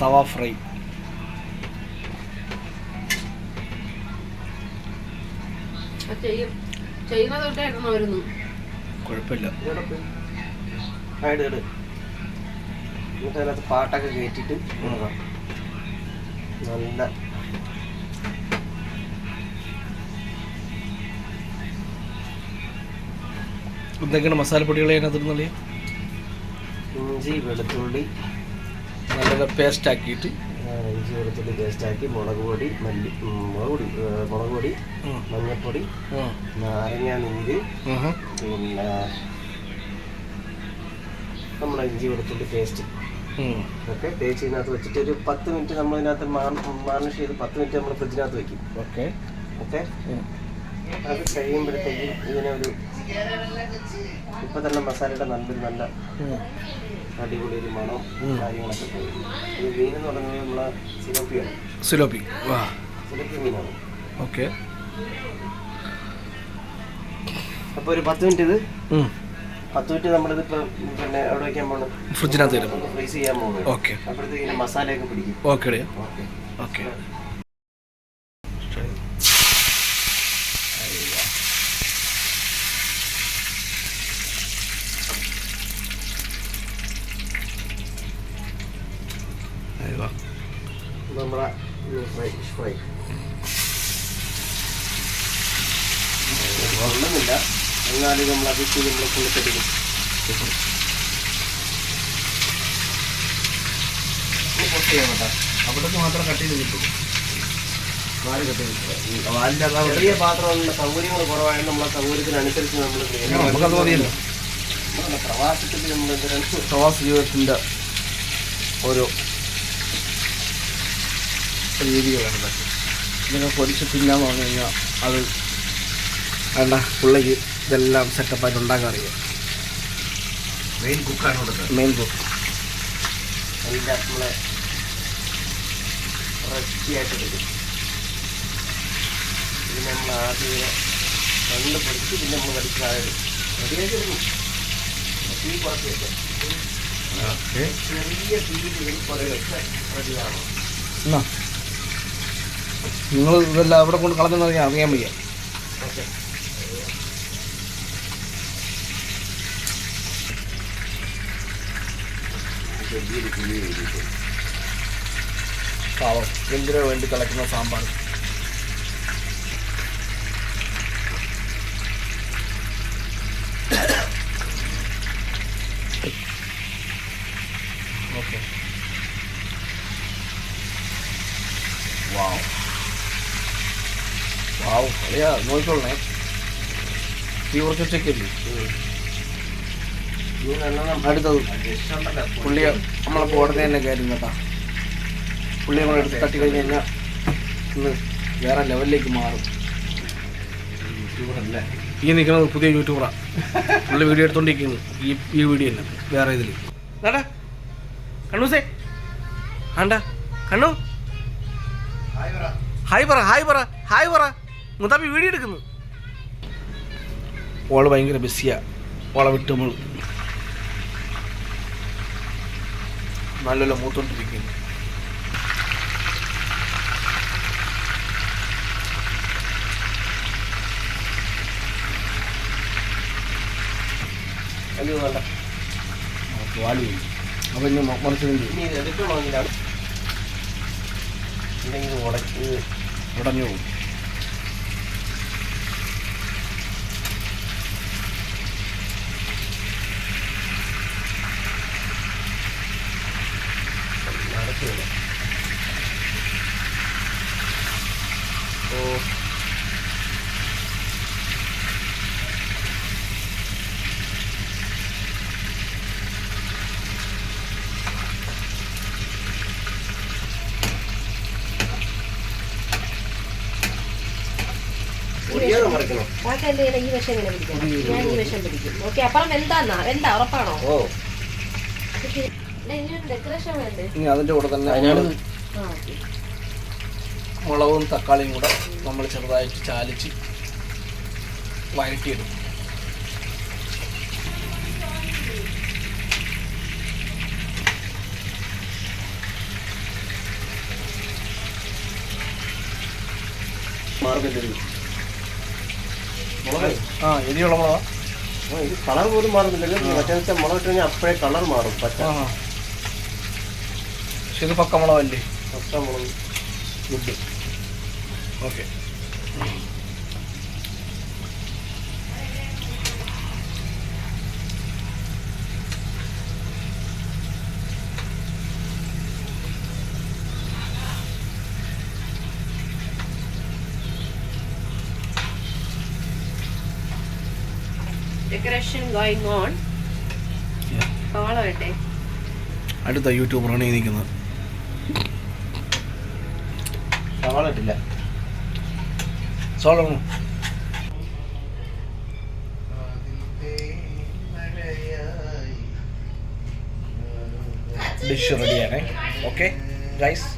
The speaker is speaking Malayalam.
തവ ഫ്രൈ കുഴപ്പമില്ല. അതിനകത്ത് പാട്ടൊക്കെ കയറ്റിട്ട് നോക്കാം നല്ല എന്തൊക്കെയാണ് മസാലപ്പൊടികൾ അതിനകത്തിരുന്നല്ലേ ഇഞ്ചി വെളുത്തുള്ളി നല്ല പേസ്റ്റ് ആക്കിയിട്ട് ഇഞ്ചി വെളുത്തുള്ളി പേസ്റ്റാക്കി മുളക് പൊടി മല്ലി മുളക് പൊടി മുളക് പൊടി. മഞ്ഞൾപ്പൊടി. നാരങ്ങ നീര്. പിന്നെ നമ്മുടെ ഇഞ്ചി വെളുത്തുള്ളി പേസ്റ്റ്. ഒക്കെ തേച്ച് ഇതിനകത്ത് വെച്ചിട്ട് ഒരു പത്ത് മിനിറ്റ് നമ്മൾ ഇതിനകത്ത് മാർണിഷ് ചെയ്ത് പത്ത് മിനിറ്റ് നമ്മൾ ഫ്രിഡ്ജിനകത്ത് വെക്കും ഓക്കെ ഓക്കെ. അത് കഴിയുമ്പോഴത്തേക്കും ഇതിനെ ഒരു ഇപ്പൊ തന്നെ മസാലയുടെ നല്ലൊരു നല്ല. അടിപൊളി ഒരു മണം. കാര്യങ്ങളൊക്കെ ഇത് മീൻ എന്ന് പറയുന്നത് നമ്മളെ സിലോപ്പിയാണ്. സിലോപ്പി. വാ. സിലോപ്പി മീനാണ്. ഓക്കെ. അപ്പോൾ ഒരു പത്ത് മിനിറ്റ് ഇത്. പത്ത് മിനിറ്റ് നമ്മളിത് പിന്നെ അവിടെ വെക്കാൻ പോകണം ഫ്രിഡ്ജിനകത്ത് ഫ്രീസ് ചെയ്യാൻ പോകുന്നത് ഓക്കെ. അപ്പോഴത്തേക്ക് മസാലയൊക്കെ പിടിക്കും. ഓക്കെ. ഓക്കെ. നമ്മളെ ഫ്രൈ ഫിഷ് ഫ്രൈ. കൊള്ളുന്നില്ല എന്നാലും നമ്മൾ അതിച്ച് നമ്മൾ കുളിച്ചെടുക്കും അവിടെ മാത്രം കട്ട്. ചെയ്ത് കിട്ടും. നാല് കട്ട് ചെയ്ത് ചെറിയ പാത്രമുള്ള സൗകര്യങ്ങൾ കുറവായത് നമ്മളെ സൗകര്യത്തിനനുസരിച്ച് നമ്മൾ പ്രവാസത്തിൽ നമ്മൾ പ്രവാസ ജീവിതത്തിന്റെ ഓരോ രീതികളാണ് ഇതൊക്കെ. ഇങ്ങനെ പൊടിച്ച് തിന്നാന്ന് പറഞ്ഞു കഴിഞ്ഞാൽ അത് വേണ്ട പുള്ളിക്ക് ഇതെല്ലാം സെറ്റപ്പായിട്ട് ഉണ്ടാക്കാൻ അറിയാം. മെയിൻ കുക്കാണ് കൊടുത്തത് മെയിൻ കുക്ക് എല്ലാം നമ്മളെ എടുക്കും ഇത് നമ്മൾ ആദ്യം രണ്ട് പൊടിച്ച് പിന്നെ നമ്മൾ കടിക്കാതെ റെഡിയായിട്ട് തീ കുറച്ച് വെക്കാം ചെറിയ തീയിൽ കുറേ വെച്ചാൽ റെഡിയാണോ എന്നാ? നിങ്ങൾ ഇതെല്ലാം അവിടെ കൊണ്ട് കളഞ്ഞെന്ന് പറഞ്ഞാൽ അറിയാൻ വയ്യ. പാവം എന്തിനു വേണ്ടി കളക്കുന്ന സാമ്പാർ? ഓക്കെ. വാവ് വാവ് അളിയാ നോക്കിക്കൊള്ളണേ തീ കുറച്ച് ഉച്ചയ്ക്കല്ലേ അടുത്തത്. പുള്ളി നമ്മളെ കോടതി തന്നെ കാര്യം കേട്ടാ. പുള്ളി നമ്മൾ എടുത്ത് തട്ടി കഴിഞ്ഞ് കഴിഞ്ഞാൽ ഇന്ന് വേറെ ലെവലിലേക്ക് മാറും? ഈ നിൽക്കുന്നത് പുതിയ യൂട്യൂബറാ. പുള്ളി വീഡിയോ എടുത്തോണ്ടിരിക്കുന്നു. ഈ ഈ വീഡിയോ തന്നെ. വേറെ ഇതിൽ വേണ്ടാ കണ്ണൂസേ. ആണ്ടാ കണ്ണു. ഹായ് പറ ഹായ് പറ ഹായ് പറ. മുതാബി വീഡിയോ എടുക്കുന്നു. ഓൾ ഭയങ്കര ബിസിയാ. ഓളെ വിട്ട് നമ്മൾ നല്ലല്ലോ മൂത്തോണ്ടിരിക്കുന്നു. അപ്പം ഇനി ഉടക്കി ഉടഞ്ഞു പോകും. ബാക്കി എന്ത് ചെയ്യണം ഈ ഇങ്ങനെ പിടിക്കണം. ഞാൻ ഈ വശം പിടിക്കും. ഓക്കെ അപ്പുറം എന്താന്നാ എന്താ ഉറപ്പാണോ? ഇനി അതിന്റെ കൂടെ തന്നെ മുളകും തക്കാളിയും കൂടെ നമ്മൾ ചെറുതായിട്ട് ചാലിച്ച് വഴറ്റിയിടും. ആ എരിയുള്ള ഇത് കളർ പോലും മാറുന്നില്ലല്ലോ. മറ്റേ മുളക് കഴിഞ്ഞാൽ അപ്പോഴേ കളർ മാറും. പച്ച. പക്ഷെ ഇത് പക്കമുളകല്ലേ ഗുഡ് ഓക്കെ വേണ്ടേ അടുത്ത യൂട്യൂബറാണ് ഈ നിൽക്കുന്നത്. സവാള ഡിഷ് റെഡിയാണ് ഓക്കെ ഗൈസ്